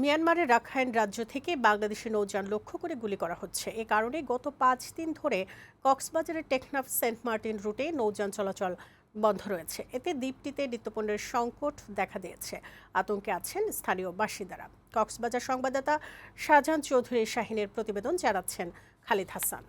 মিয়ানমারের রাখাইন রাজ্য থেকে বাংলাদেশি নৌযান লক্ষ্য করে গুলি করা হচ্ছে। এ কারণে গত পাঁচ দিন ধরে কক্সবাজারের টেকনাফ সেন্ট মার্টিন রুটে নৌযান চলাচল বন্ধ রয়েছে। এতে দ্বীপটিতে নিত্যপণ্যের সংকট দেখা দিয়েছে। আতঙ্কে আছেন স্থানীয় বাসিন্দারা। কক্সবাজার সংবাদদাতা শাহজাহান চৌধুরী শাহিনের প্রতিবেদন জানাচ্ছেন খালিদ হাসান।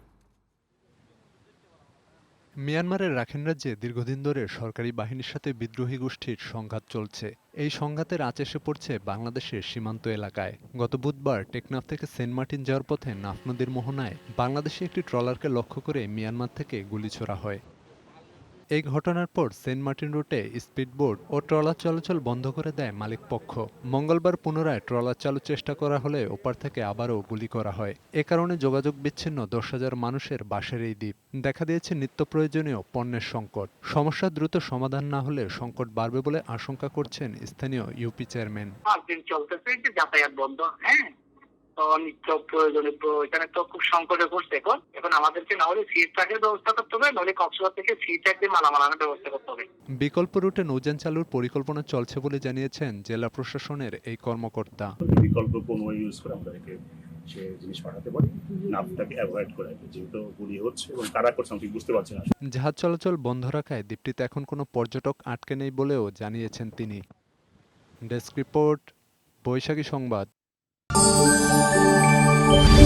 মিয়ানমারের রাখেন রাজ্যে দীর্ঘদিন ধরে সরকারি বাহিনীর সাথে বিদ্রোহী গোষ্ঠীর সংঘাত চলছে। এই সংঘাতের আঁচ এসে পড়ছে বাংলাদেশের সীমান্ত এলাকায়। গত বুধবার টেকনাফ থেকে সেন্ট মার্টিন যাওয়ার পথে নাফ নদীর মোহনায় বাংলাদেশে একটি ট্রলারকে লক্ষ্য করে মিয়ানমার থেকে গুলি ছোড়া হয়। এই ঘটনার পর সেন্ট মার্টিন রুটে স্পিডবোট ও ট্রলার চলাচল বন্ধ করে দেয় মালিক পক্ষ। মঙ্গলবার পুনরায় ট্রলার চালু চেষ্টা করা হলে ওপার থেকে আবারও গুলি করা হয়। এ কারণে যোগাযোগ বিচ্ছিন্ন দশ হাজার মানুষের বাসের এই দ্বীপ। দেখা দিয়েছে নিত্য প্রয়োজনীয় পণ্যের সংকট। সমস্যা দ্রুত সমাধান না হলে সংকট বাড়বে বলে আশঙ্কা করছেন স্থানীয় ইউপি চেয়ারম্যান। চলতেছে যাতায়াত বন্ধ হ্যাঁ? নিত্য প্রয়োজনীয় প্র- এখানে তো খুব সংকটে পড়ছে এখন এখন আমাদেরকে না হলে সি ট্রাকের ব্যবস্থা করতে হবে নইলে কক্সবাজার থেকে সি ট্রাক দিয়ে মালামাল আনার ব্যবস্থা করতে হবে। বিকল্প রুটে নৌযান চালুর পরিকল্পনা চলছে বলে জানিয়েছেন জেলা প্রশাসনের এই কর্মকর্তা। বিকল্প কোনো ইউজ করে আমাদেরকে সে জিনিস পাঠাতে পারি নাপটাকে অ্যাভয়েড করে যেহেতু গুলি হচ্ছে এবং কারা করছে আমি বুঝতে পারছি না। জাহাজ চলাচল বন্ধ রাখায় দ্বীপটিতে এখন কোনো পর্যটক আটকে নেই বলেও জানিয়েছেন তিনি। ডেস্ক রিপোর্ট বৈশাখী সংবাদ। Música